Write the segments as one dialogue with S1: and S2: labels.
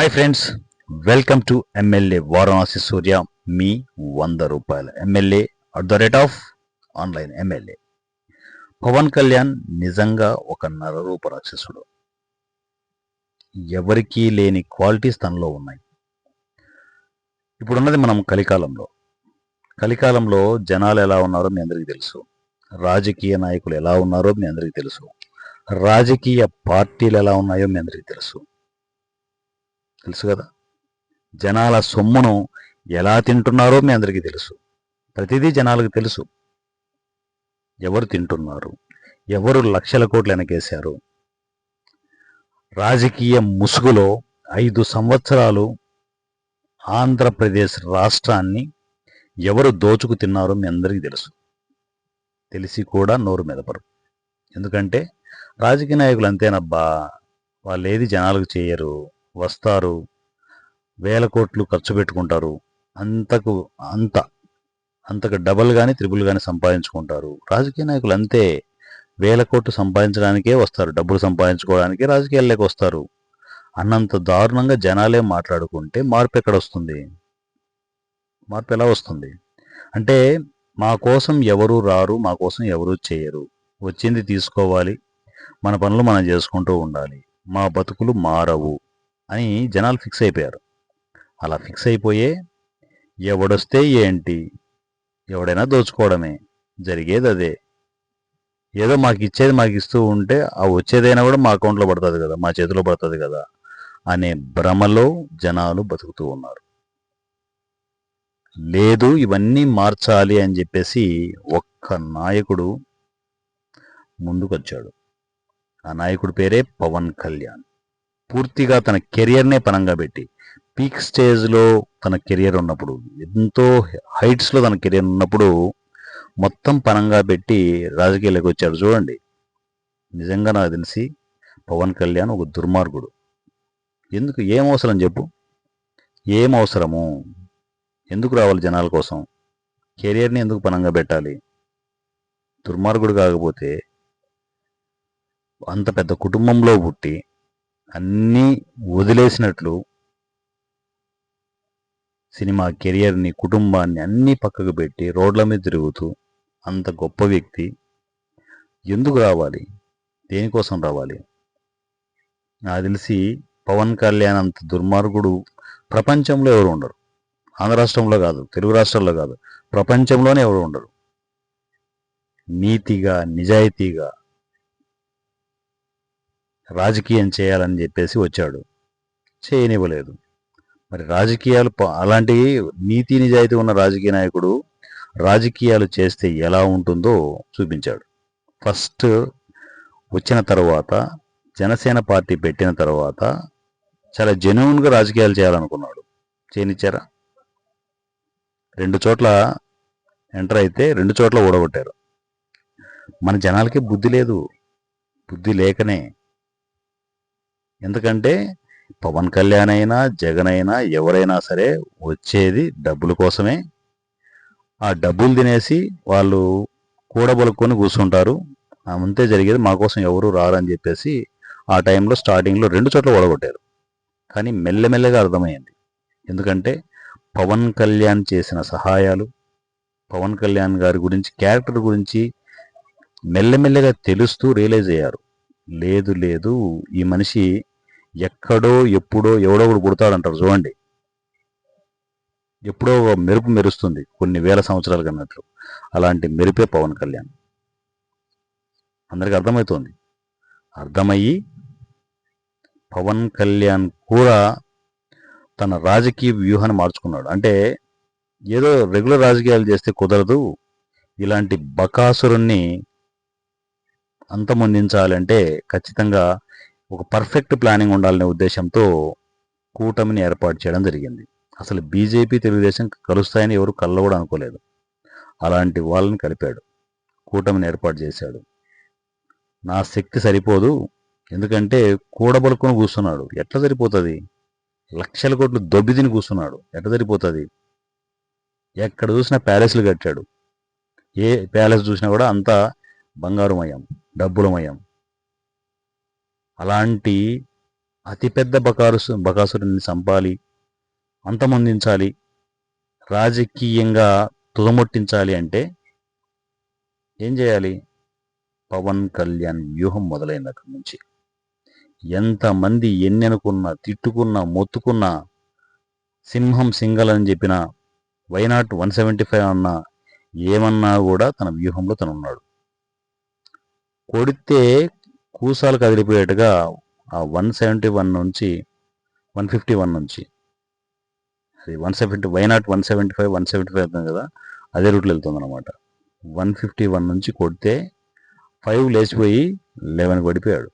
S1: Hi friends welcome to MLA Varanasi Surya మీ వంద రూపాయల. MLA at the rate of online MLA Pawan Kalyan నిజంగా ఒక నరరూప రాక్షసుడు. ఎవరికీ లేని క్వాలిటీస్ తనలో ఉన్నాయి. ఇప్పుడున్నది మనం కలికాలంలో. కలికాలంలో జనాలు ఎలా ఉన్నారో మీ అందరికీ తెలుసు. రాజకీయ నాయకులు ఎలా ఉన్నారో మీ అందరికీ తెలుసు. రాజకీయ పార్టీలు ఎలా ఉన్నాయో మీ అందరికీ తెలుసు. తెలుసు కదా? జనాల సొమ్మును ఎలా తింటున్నారో మీ అందరికీ తెలుసు. ప్రతిదీ జనాలకు తెలుసు. ఎవరు తింటున్నారు? ఎవరు లక్షల కోట్లు వెనకేశారు? రాజకీయ ముసుగులో ఐదు సంవత్సరాలు ఆంధ్రప్రదేశ్ రాష్ట్రాన్ని ఎవరు దోచుకు తిన్నారో మీ అందరికీ తెలుసు. తెలిసి కూడా నోరు మెదపరు. ఎందుకంటే రాజకీయ నాయకులు అంతేనబ్బా. వాళ్ళు ఏది జనాలకు చేయరు. వస్తారు. వేల కోట్లు ఖర్చు పెట్టుకుంటారు. అంతకు అంత అంతకు డబల్ కానీ త్రిబుల్ కానీ సంపాదించుకుంటారు. రాజకీయ నాయకులు అంతే. వేల కోట్లు సంపాదించడానికే వస్తారు. డబ్బులు సంపాదించుకోవడానికే రాజకీయాల్లోకి వస్తారు. అన్నంత దారుణంగా జనాలే మాట్లాడుకుంటే మార్పు ఎక్కడ వస్తుంది? మార్పు ఎలా వస్తుంది? అంటే మా కోసం ఎవరు రారు మా కోసం ఎవరు చేయరు. వచ్చింది తీసుకోవాలి. మన పనులు మనం చేసుకుంటూ ఉండాలి. మా బతుకులు మారవు. అని జనాలు ఫిక్స్ అయిపోయారు. అలా ఫిక్స్ అయిపోయే ఎవడొస్తే ఏంటి? ఎవడైనా దోచుకోవడమే. జరిగేది అదే. ఏదో మాకు ఇచ్చేది మాకు ఇస్తూ ఉంటే ఆ వచ్చేదైనా కూడా మా అకౌంట్లో పడుతుంది కదా మా చేతిలో పడుతుంది కదా అనే భ్రమలో జనాలు బతుకుతూ ఉన్నారు. లేదు ఇవన్నీ మార్చాలి అని చెప్పేసి ఒక్క నాయకుడు ముందుకొచ్చాడు. ఆ నాయకుడి పేరే పవన్ కళ్యాణ్. పూర్తిగా తన కెరియర్నే పనంగా పెట్టి పీక్ స్టేజ్లో తన కెరియర్ ఉన్నప్పుడు ఎంతో హైట్స్లో తన కెరియర్ ఉన్నప్పుడు మొత్తం పనంగా పెట్టి రాజకీయాలకు వచ్చాడు. చూడండి నిజంగా నాకు తెలిసి పవన్ కళ్యాణ్ ఒక దుర్మార్గుడు. ఎందుకు? ఏం అవసరం చెప్పు. ఏం అవసరము? ఎందుకు రావాలి జనాల కోసం? కెరియర్ని ఎందుకు పనంగా పెట్టాలి? దుర్మార్గుడు కాకపోతే అంత పెద్ద కుటుంబంలో పుట్టి అన్నీ వదిలేసినట్లు సినిమా కెరియర్ని కుటుంబాన్ని అన్నీ పక్కకు పెట్టి రోడ్ల మీద తిరుగుతూ అంత గొప్ప వ్యక్తి ఎందుకు రావాలి? దేనికోసం రావాలి? నాకు తెలిసి పవన్ కళ్యాణ్ అంత దుర్మార్గుడు ప్రపంచంలో ఎవరు ఉండరు. ఆంధ్ర రాష్ట్రంలో కాదు తెలుగు రాష్ట్రాల్లో కాదు ప్రపంచంలోనే ఎవరు ఉండరు. నీతిగా నిజాయితీగా రాజకీయం చేయాలని చెప్పేసి వచ్చాడు. చేయనివ్వలేదు. మరి రాజకీయాలు ప- అలాంటి నీతి నిజాయితీ ఉన్న రాజకీయ నాయకుడు రాజకీయాలు చేస్తే ఎలా ఉంటుందో చూపించాడు. ఫస్ట్ వచ్చిన తర్వాత జనసేన పార్టీ పెట్టిన తర్వాత చాలా జెన్యున్గా రాజకీయాలు చేయాలనుకున్నాడు. చేయనిచ్చారా? రెండు చోట్ల ఎంటర్ అయితే రెండు చోట్ల ఓడగొట్టారు. మన జనాలకి బుద్ధి లేదు. బుద్ధి లేకనే ఎందుకంటే పవన్ కళ్యాణ్ అయినా జగన్ అయినా ఎవరైనా సరే వచ్చేది డబ్బుల కోసమే. ఆ డబ్బులు తినేసి వాళ్ళు కూడబలుక్కొని కూర్చుంటారు. అంతే జరిగేది మా కోసం ఎవరు రారని చెప్పేసి ఆ టైంలో స్టార్టింగ్లో రెండు చోట్ల ఓడగొట్టారు. కానీ మెల్లమెల్లగా అర్థమైంది ఎందుకంటే పవన్ కళ్యాణ్ చేసిన సహాయాలు పవన్ కళ్యాణ్ గారి గురించి క్యారెక్టర్ గురించి మెల్లమెల్లగా తెలుస్తూ రియలైజ్ అయ్యారు. లేదు లేదు ఈ మనిషి ఎక్కడో ఎప్పుడో ఎవడో ఒకడు పుడతాడంటారు చూడండి. ఎప్పుడో ఒక మెరుపు మెరుస్తుంది కొన్ని వేల సంవత్సరాలు కన్నట్లు. అలాంటి మెరుపే పవన్ కళ్యాణ్. అందరికి అర్థమవుతోంది అర్థమయ్యి పవన్ కళ్యాణ్ కూడా తన రాజకీయ వ్యూహాన్ని మార్చుకున్నాడు. అంటే ఏదో రెగ్యులర్ రాజకీయాలు చేస్తే కుదరదు. ఇలాంటి బకాసురుణ్ణి అంతమొందించాలంటే ఖచ్చితంగా ఒక పర్ఫెక్ట్ ప్లానింగ్ ఉండాలనే ఉద్దేశంతో కూటమిని ఏర్పాటు చేయడం జరిగింది. అసలు బీజేపీ తెలుగుదేశం కలుస్తాయని ఎవరు కళ్ళ కూడా అనుకోలేదు. అలాంటి వాళ్ళని కలిపాడు. కూటమిని ఏర్పాటు చేశాడు. నా శక్తి సరిపోదు. ఎందుకంటే కూడబడుకుని కూర్చున్నాడు. ఎట్లా సరిపోతుంది? లక్షల కోట్లు దొబ్బితిని కూర్చున్నాడు. ఎట్లా సరిపోతుంది? ఎక్కడ చూసినా ప్యాలెస్లు కట్టాడు. ఏ ప్యాలెస్ చూసినా కూడా అంతా బంగారుమయం డబ్బులమయం అలాంటి అతిపెద్ద బకాసు బకాసురుని చంపాలి అంతమొందించాలి రాజకీయంగా తుదముట్టించాలి అంటే ఏం చేయాలి? పవన్ కళ్యాణ్ వ్యూహం మొదలైంది అక్కడి నుంచి. ఎంతమంది ఎన్ని అనుకున్నా తిట్టుకున్నా మొత్తుకున్నా సింహం సింగల్ అని చెప్పిన వైనాట్ వన్ సెవెంటీ ఫైవ్ అన్నా ఏమన్నా కూడా తన వ్యూహంలో తను ఉన్నాడు కొడితే కూసాలు కదిలిపోయేట్టుగా ఆ వన్ సెవెంటీ వన్ నుంచి వన్ ఫిఫ్టీ వన్ నుంచి. అది one seventy why not one seventy five one seventy five అవుతుంది కదా అదే రూట్లో వెళ్తుంది అనమాట వన్ ఫిఫ్టీ వన్ నుంచి కొడితే ఫైవ్ లేచిపోయి లెవెన్ పడిపోయాడు.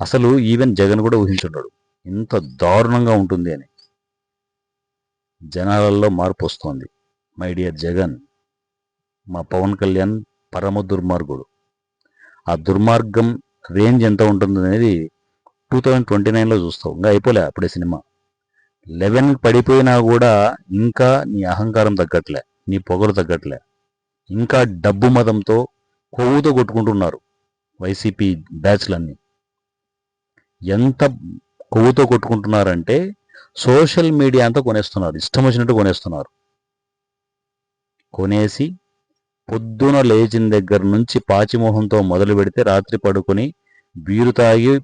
S1: అసలు ఈవెన్ జగన్ కూడా ఊహించుంటాడు ఇంత దారుణంగా ఉంటుంది అని. జనాలలో మార్పు వస్తోంది. మై డియర్ జగన్ మా పవన్ కళ్యాణ్ పరమ దుర్మార్గుడు. ఆ దుర్మార్గం రేంజ్ ఎంత ఉంటుంది అనేది టూ థౌజండ్ ట్వంటీ నైన్లో చూస్తావు. ఇంకా అయిపోలే అప్పుడే సినిమా. లెవెన్ పడిపోయినా కూడా ఇంకా నీ అహంకారం తగ్గట్లే నీ పొగరు తగ్గట్లే. ఇంకా డబ్బు మతంతో కొవ్వుతో కొట్టుకుంటున్నారు వైసీపీ బ్యాచ్లన్నీ. ఎంత కొవ్వుతో కొట్టుకుంటున్నారంటే సోషల్ మీడియా అంతా కొనేస్తున్నారు ఇష్టం వచ్చినట్టు కొనేస్తున్నారు. కొనేసి పొద్దున లేచిన దగ్గర నుంచి పాచిమోహంతో మొదలు పెడితే రాత్రి పడుకొని బీరు తాగి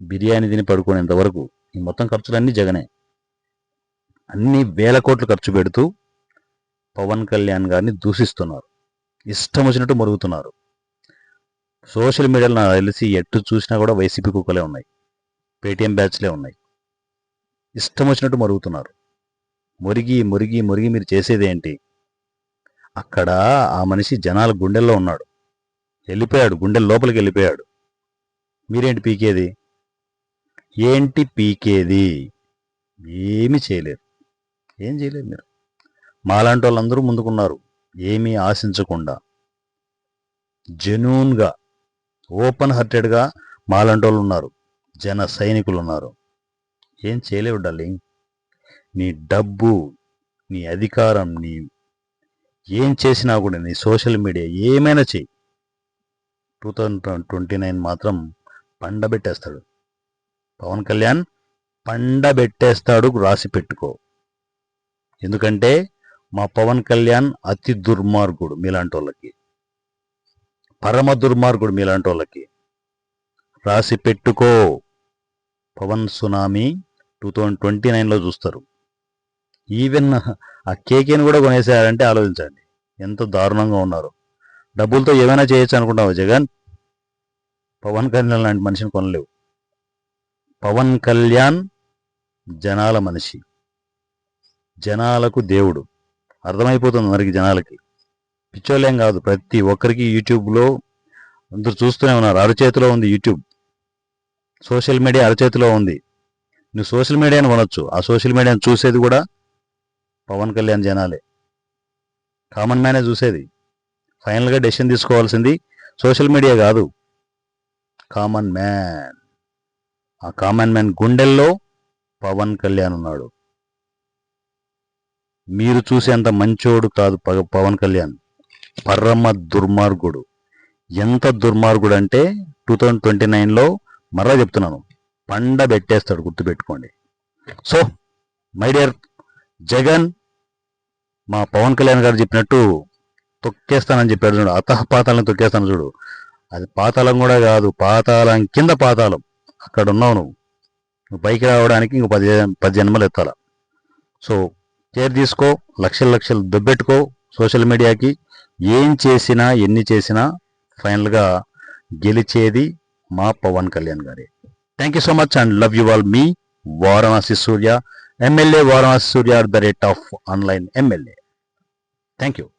S1: బిర్యానీ తిని పడుకునేంత వరకు ఈ మొత్తం ఖర్చులన్నీ జగనే. అన్ని వేల కోట్లు ఖర్చు పెడుతూ పవన్ కళ్యాణ్ గారిని దూషిస్తున్నారు. ఇష్టం వచ్చినట్టు మరుగుతున్నారు. సోషల్ మీడియాలో నాకు తెలిసి ఎట్టు చూసినా కూడా వైసీపీ కుక్కలే ఉన్నాయి. పేటీఎం బ్యాచ్లే ఉన్నాయి. ఇష్టం వచ్చినట్టు మరుగుతున్నారు. మురిగి మురిగి మురిగి మీరు చేసేది ఏంటి? అక్కడ ఆ మనిషి జనాల గుండెల్లో ఉన్నాడు. వెళ్ళిపోయాడు గుండె లోపలికి వెళ్ళిపోయాడు. మీరేంటి పీకేది? ఏంటి పీకేది? ఏమి చేయలేరు ఏం చేయలేరు మీరు. మాలాంటి వాళ్ళందరూ ముందుకున్నారు. ఏమీ ఆశించకుండా. జెన్యూన్గా ఓపెన్ హార్టెడ్గా మాలాంటి వాళ్ళు ఉన్నారు. జన సైనికులు ఉన్నారు. ఏం చేయలేవు డార్లింగ్. నీ డబ్బు నీ అధికారం నీ ఏం చేసినా కూడా నీ సోషల్ మీడియా ఏమైనా చెయ్యి. టూ థౌజండ్ ట్వంటీ నైన్ మాత్రం పండబెట్టేస్తాడు. పవన్ కళ్యాణ్ పండబెట్టేస్తాడు రాసి పెట్టుకో. ఎందుకంటే మా పవన్ కళ్యాణ్ అతి దుర్మార్గుడు మీలాంటి వాళ్ళకి పరమ దుర్మార్గుడు మీలాంటి వాళ్ళకి రాసి పెట్టుకో. Pawan tsunami two thousand twenty నైన్లో చూస్తారు. ఈవెన్ ఆ కేకేని కూడా కొనేసారంటే ఆలోచించండి. ఎంత దారుణంగా ఉన్నారు. డబ్బులతో ఏమైనా చేయొచ్చు అనుకుంటావు జగన్? పవన్ కళ్యాణ్ లాంటి మనిషిని కొనలేవు. పవన్ కళ్యాణ్ జనాల మనిషి. జనాలకు దేవుడు. అర్థమైపోతుంది మనకి జనాలకి. పిచ్చోళ్ళేం కాదు. ప్రతి ఒక్కరికి యూట్యూబ్లో అందరూ చూస్తూనే ఉన్నారు. అరచేతిలో ఉంది యూట్యూబ్. సోషల్ మీడియా అరచేతిలో ఉంది. నువ్వు సోషల్ మీడియాని కొనొచ్చు. ఆ సోషల్ మీడియాని చూసేది కూడా పవన్ కళ్యాణ్ జనాలే. కామన్ మ్యానే చూసేది. ఫైనల్గా డెసిషన్ తీసుకోవాల్సింది సోషల్ మీడియా కాదు. Common man. ఆ కామన్ మ్యాన్ గుండెల్లో పవన్ కళ్యాణ్ ఉన్నాడు. మీరు చూసేంత మంచోడు కాదు పవన్ కళ్యాణ్. పర్రమ్మ దుర్మార్గుడు. ఎంత దుర్మార్గుడు అంటే టూ థౌజండ్ ట్వంటీ నైన్లో మరలా చెప్తున్నాను. పండ పెట్టేస్తాడు గుర్తుపెట్టుకోండి. సో మై డియర్ జగన్ మా పవన్ కళ్యాణ్ గారు చెప్పినట్టు తొక్కేస్తానని చెప్పాడు చూడు. అతహ పాతాలను తొక్కేస్తాను చూడు. అది పాతాళం కూడా కాదు పాతాళం కింద పాతాళం. అక్కడ ఉన్నావు నువ్వు. నువ్వు పైకి రావడానికి ఇంకో పది పది జన్మలు ఎత్తాల. సో కేర్ తీసుకో లక్షలు లక్షలు దొబ్బెట్టుకో సోషల్ మీడియాకి. ఏం చేసినా ఎన్ని చేసినా ఫైనల్గా గెలిచేది మా పవన్ కళ్యాణ్ గారే. Thank you so much and love you all me Varanasi Surya. MLA Varanasi Surya at the rate of online MLA. Thank you.